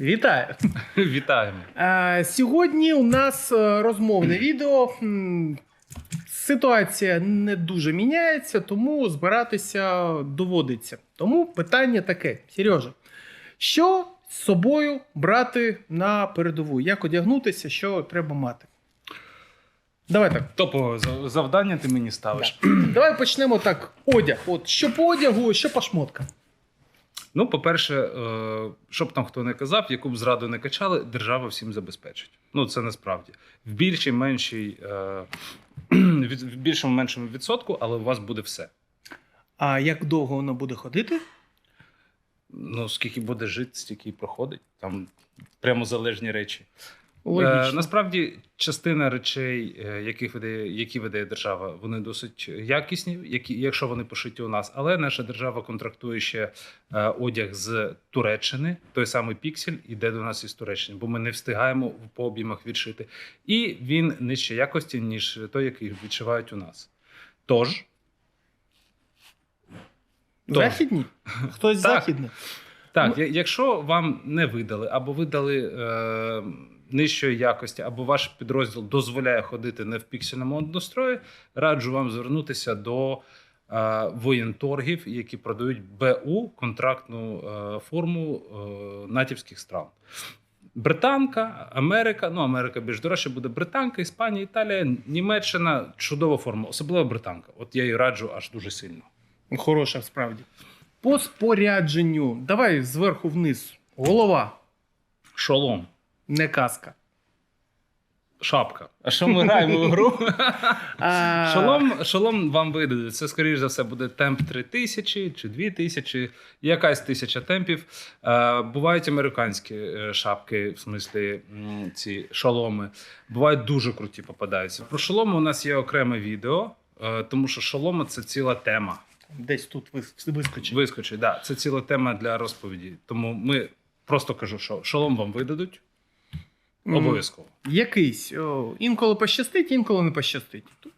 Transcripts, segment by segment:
Вітаю! Вітаємо. Е, Сьогодні у нас е, розмовне відео. Ситуація не дуже міняється, тому збиратися доводиться. Тому питання таке: Сережа, що з собою брати на передову? Як одягнутися, що треба мати? Давай так. Топове завдання ти мені ставиш. Давай почнемо так. Одяг. От що по одягу, що по шмоткам. Ну, по-перше, е, щоб там хто не казав, яку б зраду не качали, держава всім забезпечить. Ну, це насправді. В більшій меншій, е, в більшому меншому відсотку, але у вас буде все. А як довго воно буде ходити? Ну, скільки буде жити, стільки і проходить. Там прямо залежні речі. Логічно. Е, насправді, частина речей, е, яких видає, які видає держава, вони досить якісні, які, якщо вони пошиті у нас. Але наша держава контрактує ще е, одяг з Туреччини. Той самий піксель іде до нас із Туреччини, бо ми не встигаємо по об'ємах відшити. І він нижче якості, ніж той, який відшивають у нас. Тож. Західні? Хтось західний. Так, якщо вам не видали, або видали е, нижчої якості, або ваш підрозділ дозволяє ходити не в піксельному однострої, раджу вам звернутися до е, воєнторгів, які продають БУ контрактну е, форму е, натівських стран. Британка, Америка, ну Америка більш дорожче буде британка, Іспанія, Італія, Німеччина чудова форма, особливо британка. От я її раджу аж дуже сильно. Хороша справді. По спорядженню. Давай зверху вниз. Голова, Шолом. Не каска. Шапка. А що ми граємо в гру? Шолом, шолом вам видадуть. Це, скоріш за все, буде темп 3000 чи 2000, якась тисяча темпів. Е, бувають американські е, шапки, в смислі ці шоломи. Бувають дуже круті попадаються. Про шоломи у нас є окреме відео, е, тому що шоломи це ціла тема. Десь тут вис- вискочить. Вискочить, да, це ціла тема для розповіді. Тому ми просто кажу, що шолом вам видадуть обов'язково. Якийсь. О, інколи пощастить, інколи не пощастить. Тут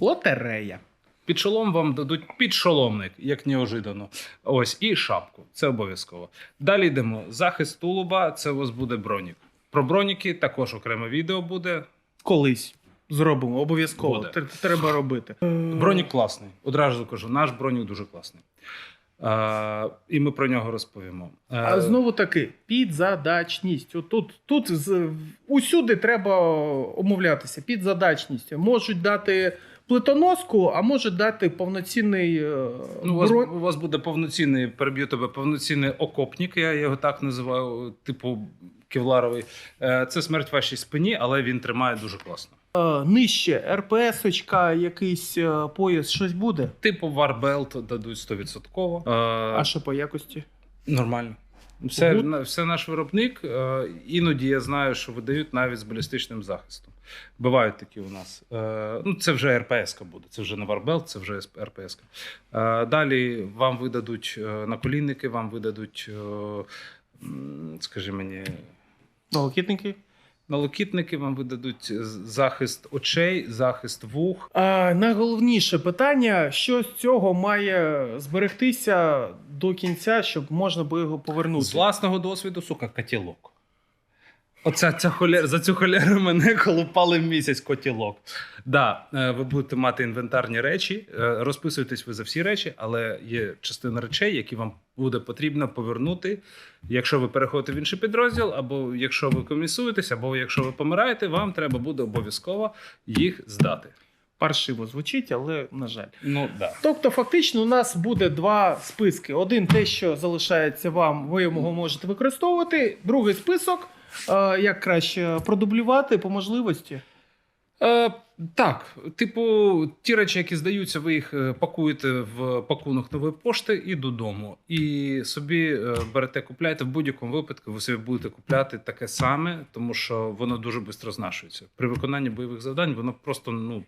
Лотерея. Під шолом вам дадуть підшоломник, як неожиданно. Ось і шапку. Це обов'язково. Далі йдемо. Захист тулуба це у вас буде бронік. Про броніки також окреме відео буде. Колись. Зробимо, обов'язково. Буде. Треба робити. Бронік класний. Одразу кажу, наш бронік дуже класний. А, і ми про нього розповімо. Е, А знову таки, підзадачність. Тут, тут з- усюди треба умовлятися. Підзадачність. Можуть дати плитоноску, а можуть дати повноцінний е, Ну, у, вас, у вас буде повноцінний, переб'ю тебе, повноцінний окопник, я його так називаю, типу кевларовий. Е, Це смерть вашій спині, але він тримає дуже класно. Е, нижче РПС-очка, якийсь е, пояс, щось буде. Типу Warbelt дадуть 100%. Е, А що по якості? Нормально. Все, все наш виробник. Іноді я знаю, що видають навіть з балістичним захистом. Бувають такі у нас. Ну, це вже РПС буде, це вже не Warbelt, це вже РПС. Далі вам видадуть наколінники, вам видадуть, скажи мені, Налокітники? налокітники, вам видадуть захист очей, захист вух. А, найголовніше питання: що з цього має зберегтися до кінця, щоб можна було його повернути? З власного досвіду, сука, котілок. Оця ця холер... за цю холеру мене колупали місяць котілок. Да, е, ви будете мати інвентарні речі, е, розписуєтесь ви за всі речі, але є частина речей, які вам буде потрібно повернути, якщо ви переходите в інший підрозділ, або якщо ви комісуєтесь, або якщо ви помираєте, вам треба буде обов'язково їх здати. Паршиво звучить, але на жаль. Ну да. Тобто, фактично, у нас буде два списки: один те, що залишається вам, ви його можете використовувати. Другий список, як краще продублювати по можливості. Е, так, типу, ті речі, які здаються, ви їх е, пакуєте в пакунок нової пошти і додому. І собі е, берете, купляєте в будь-якому випадку. Ви собі будете купляти таке саме, тому що воно дуже швидко знашується. При виконанні бойових завдань воно просто ну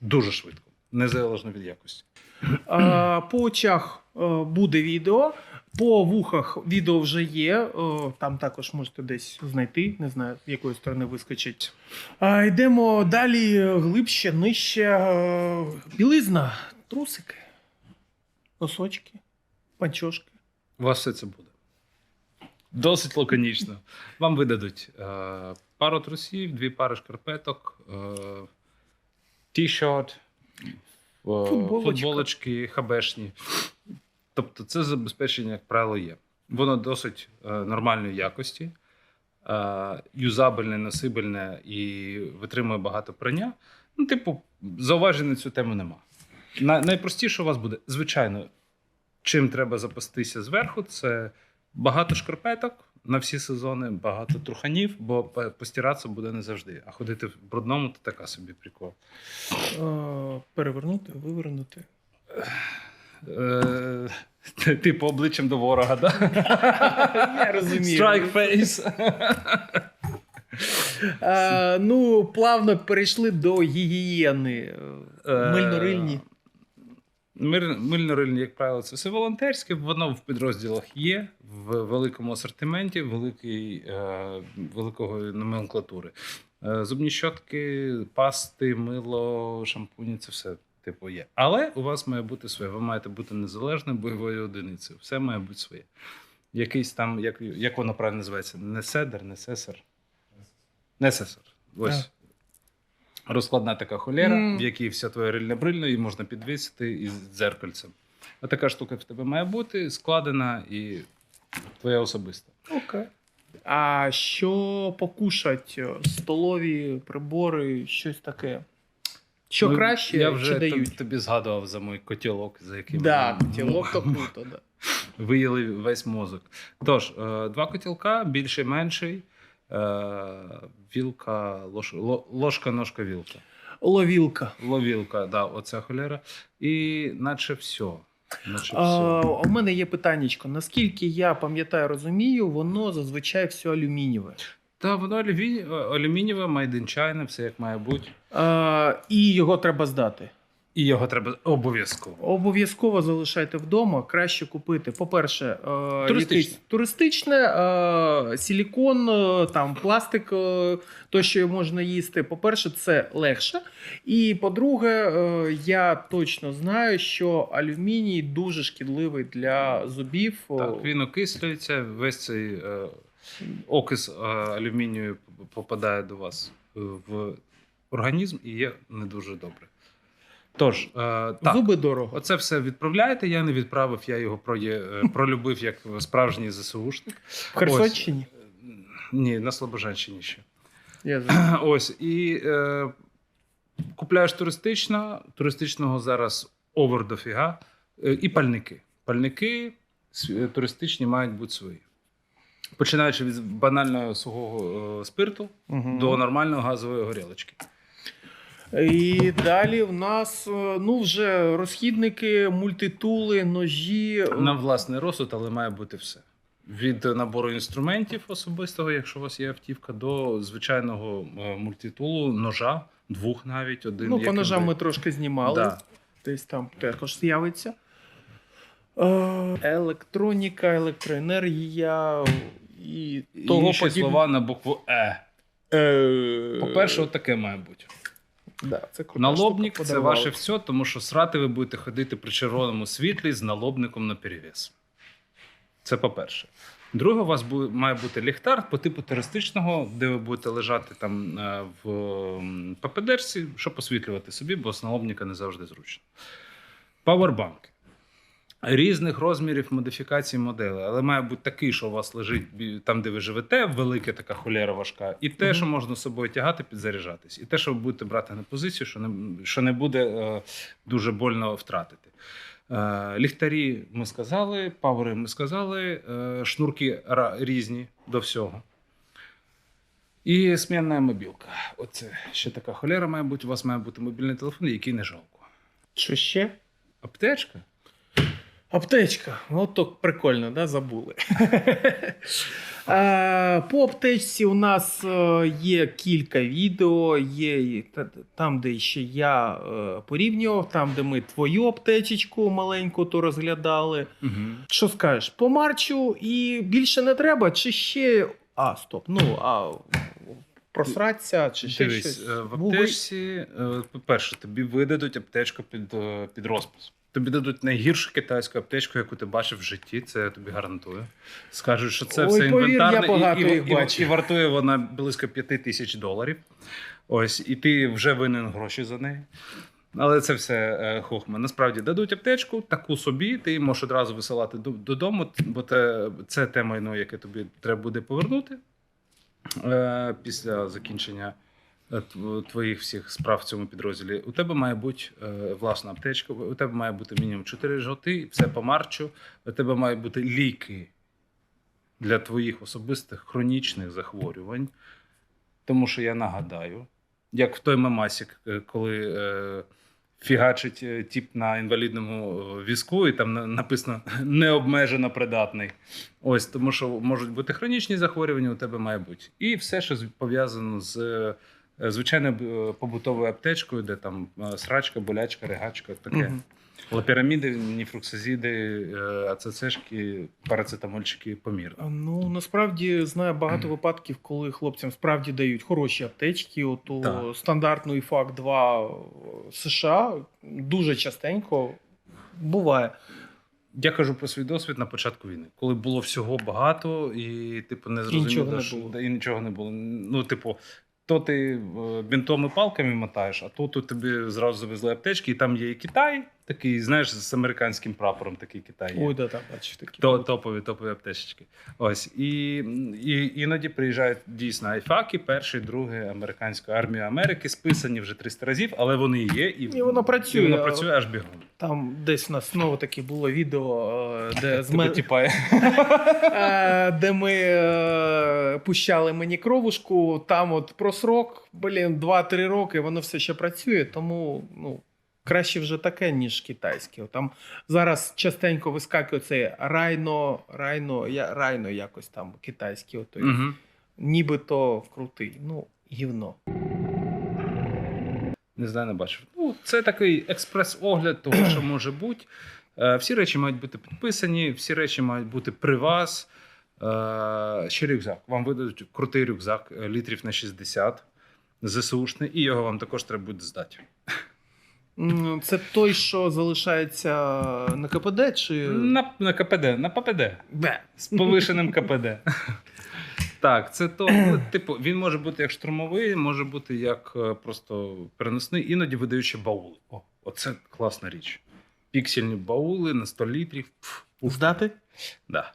дуже швидко, незалежно від якості. Е, По очах е, буде відео. По вухах відео вже є. е, Там також можете десь знайти. Не знаю, з якої сторони вискочить. А, Йдемо далі глибше, нижче. Е, Білизна, трусики, носочки, панчошки. У вас все це буде. Досить лаконічно. Вам видадуть е, пару трусів, дві пари шкарпеток, е, ті-шот, е, футболочки, хабешні. Тобто це забезпечення, як правило, є. Воно досить е, нормальної якості, е, юзабельне, носибельне і витримує багато прання. Ну, типу, зауважень на цю тему нема. На, найпростіше у вас буде, звичайно, чим треба запастися зверху, це багато шкарпеток на всі сезони, багато труханів, бо по- постиратися буде не завжди. А ходити в брудному то така собі прикол. Е, перевернути, вивернути. Е, типу обличчям до ворога, да? Я розумію. Strike face. Е, ну, плавно перейшли до гігієни. Е, Мильно-рильні. Мир- Мильно-рильні, як правило, це все волонтерське. Воно в підрозділах є в великому асортименті, великий, е, великої номенклатури. Е, зубні щотки, пасти, мило, шампуні це все типу є. Але у вас має бути своє. Ви маєте бути незалежною бойовою одиницею. Все має бути своє. Якийсь там, як, як воно правильно називається? Не седер, не сесар. Не сесар. Ось. Розкладна така холєра, Мгм. в якій вся твоя рильна брильна, і можна підвісити із дзеркальцем. А така штука в тебе має бути складена і твоя особиста. Окей. А що покушать? Столові прибори, щось таке. Що Ну, краще, Я вже чи дають? тобі, тобі згадував за мій котілок, за яким Да, ми тілок то круто, да. виїли весь мозок. Тож, е, два котілка, більший, менший. е, Вілка, лош, ложка, ножка, вілка. Ловілка. Ловілка, да, оця холера. І наче все. Наче А, все. у мене є питаннячко. Наскільки я пам'ятаю, розумію, воно зазвичай все алюмінієве. Та воно алюмі... алюмінієве, made in China, все як має бути. А, і його треба здати. І його треба обов'язково. Обов'язково залишайте вдома. Краще купити. По-перше, е, Туристичне. якесь туристичне, е, силікон, е, там пластик, е, то, що можна їсти. По-перше, це легше. І по-друге, е, я точно знаю, що алюміній дуже шкідливий для зубів. Так, він окислюється, весь цей е, окис е, алюмінію попадає до вас е, в організм і є не дуже добре. Тож, е, так, Зуби дорого. оце все відправляєте. Я не відправив, я його проє, е, пролюбив як справжній ЗСУшник. В Херсонщині. Ні, на Слобожанщині ще. Я знаю. Ось і е, купляєш туристично, туристичного зараз овер дофіга, і пальники. Пальники туристичні мають бути свої. Починаючи від банального сухого е, спирту Мгм. до нормальної газової горілочки. І далі в нас е, ну, вже розхідники, мультитули, ножі. На власний розсуд, але має бути все. Від набору інструментів особистого, якщо у вас є автівка, до звичайного е, мультитулу, ножа, двох навіть один. Ну, по ножам ми трошки знімали. Да. Десь там також з'явиться. Електроніка, електроенергія і того Інші подібне. слова на букву Е. Е, По-перше, от таке має бути. да, це крута Налобник штука, це подарували. ваше все, тому що срати ви будете ходити при червоному світлі з налобником на перевес. Це по-перше. Друге, у вас бу- має бути ліхтар по типу туристичного, де ви будете лежати там е, в ППДшці, щоб освітлювати собі, бо з налобника не завжди зручно. Павербанки. Різних розмірів модифікацій моделей, але має бути такий, що у вас лежить там, де ви живете, велика така холєра важка, і те, що можна з собою тягати, підзаряджатись, і те, що ви будете брати на позицію, що не, що не буде е, дуже больно втратити. Е, ліхтарі ми сказали, павери ми сказали, е, шнурки різні до всього. І смінна мобілка. Оце ще така холера має бути. У вас має бути мобільний телефон, який не жалко. Що ще? Аптечка? Аптечка. От то прикольно, да? забули. По аптечці у нас е, є кілька відео, є там, де ще я е, порівнював, там, де ми твою аптечечку маленьку то розглядали. Угу. Що скажеш? По марчу і більше не треба, чи ще. А, стоп. Ну, а просратися, чи ще Дивись, щось. е, в аптечці, по-перше, тобі видадуть аптечку під, під розпис. Тобі дадуть найгіршу китайську аптечку, яку ти бачив в житті, це я тобі гарантую. Скажуть, що це Ой, все інвентарне, багато і, і, і, і вартує вона близько 5 тисяч доларів. Ось, і ти вже винен гроші за неї. Але це все е, хохма. Насправді дадуть аптечку, таку собі, ти її можеш одразу висилати додому, бо те, це те майно, яке тобі треба буде повернути е, після закінчення твоїх всіх справ в цьому підрозділі. У тебе має бути е, власна аптечка, у тебе має бути мінімум 4 жовти, все по марчу, у тебе мають бути ліки для твоїх особистих хронічних захворювань. Тому що я нагадаю, як в той мемасік, е, коли е, фігачить е, тіп на інвалідному е, візку, і там написано необмежено придатний. Ось тому, що можуть бути хронічні захворювання, у тебе має бути. І все, що пов'язано з е, звичайною е, побутовою аптечкою, де там е, срачка, болячка, ригачка, таке. Мгм. Лапіраміди, ніфруксазіди, е, АЦЦшки, парацетамольчики, помір. А, Ну насправді знаю багато випадків, коли хлопцям справді дають хороші аптечки. От у Так. стандартну ІФАК 2 США дуже частенько буває. Я кажу про свій досвід на початку війни, коли було всього багато, і типу не нічого зрозуміло, не було. і нічого не було. Ну, типу, то ти е, бінтом і палками мотаєш, а тут, тут тобі зразу завезли аптечки, і там є і Китай, такий, знаєш, з американським прапором такий Китай. Є. Ой, да, так, бачиш такі. То, топові, топові аптечки. Ось. І, і іноді приїжджають дійсно айфаки, перший, другий американської армії Америки, списані вже 300 разів, але вони є. І, І воно працює. І воно працює аж бігом. Там десь у нас знову таки було відео, е, де з мене. Е, де ми е, пущали мені кровушку, там от про срок, блін, 2-3 роки, воно все ще працює, тому ну, краще вже таке, ніж китайське. Там зараз частенько вискакує цей райно, райно, я, райно якось там китайський, Угу. нібито крутий. Ну, гівно. Не знаю, не бачив. Ну, це такий експрес-огляд того, що може бути. Е, Всі речі мають бути підписані, всі речі мають бути при вас. Е, Ще рюкзак. Вам видадуть крутий рюкзак е, літрів на 60 ЗСУшний, і його вам також треба буде здати. Це той, що залишається на КПД, чи. На, на КПД, на ППД. Бе. З повишеним КПД. Так, це то. ну, Типу, він може бути як штурмовий, може бути як е, просто переносний, іноді видаючи баули. О, оце класна річ. Піксельні баули на 100 літрів. Здати? Да.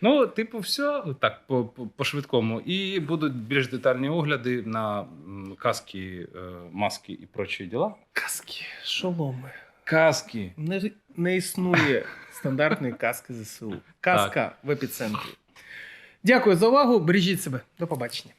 Ну, типу, все так, по, по, по швидкому. І будуть більш детальні огляди на каски, е, маски і прочі діла. Каски, шоломи. Каски. Не, не існує стандартної каски ЗСУ. Каска в епіцентрі. Дякую за увагу. Бережіть себе. До побачення.